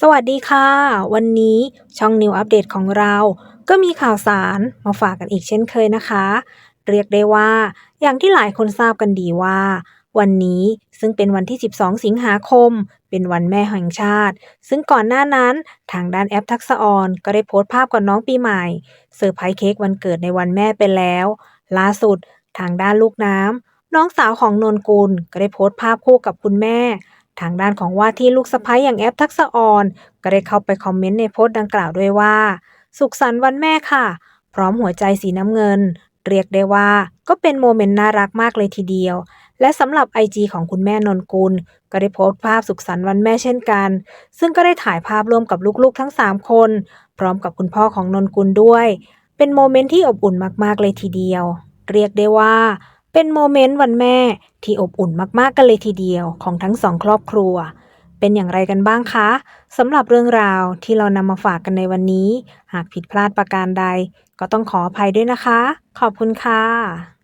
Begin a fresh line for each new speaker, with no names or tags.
สวัสดีค่ะ วันนี้ช่องนิวอัปเดตของเรา ก็มีข่าวสารมาฝากกันอีกเช่นเคยนะคะ เรียกได้ว่า อย่างที่หลายคนทราบกันดีว่า วันนี้ซึ่งเป็นวันที่ 12 สิงหาคม เป็นวันแม่แห่งชาติ ซึ่งก่อนหน้านั้นทางด้านแอปทักษออนก็ได้โพสต์ภาพกับน้องปีใหม่เซอร์ไพรส์เค้กวันเกิดในวันแม่ไปแล้ว ล่าสุดทางด้านลูกน้ำน้องสาวของนนกุลก็ได้โพสต์ภาพคู่กับคุณแม่ ทางด้านของว่าที่ลูกสะใภ้อย่างแอปทักษะออน ก็ได้เข้าไปคอมเมนต์ในโพสต์ดังกล่าวด้วยว่า สุขสันต์วันแม่ค่ะ พร้อมหัวใจสีน้ำเงิน เรียกได้ว่าก็เป็นโมเมนต์น่ารักมากเลยทีเดียว และสำหรับ IG ของคุณแม่นนกุล ก็ได้โพสต์ภาพสุขสันต์วันแม่เช่นกัน ซึ่งก็ได้ถ่ายภาพร่วมกับลูกๆทั้ง 3 คน พร้อมกับคุณพ่อของนนกุลด้วย เป็นโมเมนต์ที่อบอุ่นมากๆเลยทีเดียว เรียกได้ว่า เป็นโมเมนต์วันแม่ที่อบอุ่นมากๆกันเลยทีเดียวของทั้งสองครอบครัว เป็นอย่างไรกันบ้างคะสำหรับเรื่องราวที่เรานำมาฝากกันในวันนี้ หากผิดพลาดประการใด ก็ต้องขออภัยด้วยนะคะ ขอบคุณค่ะ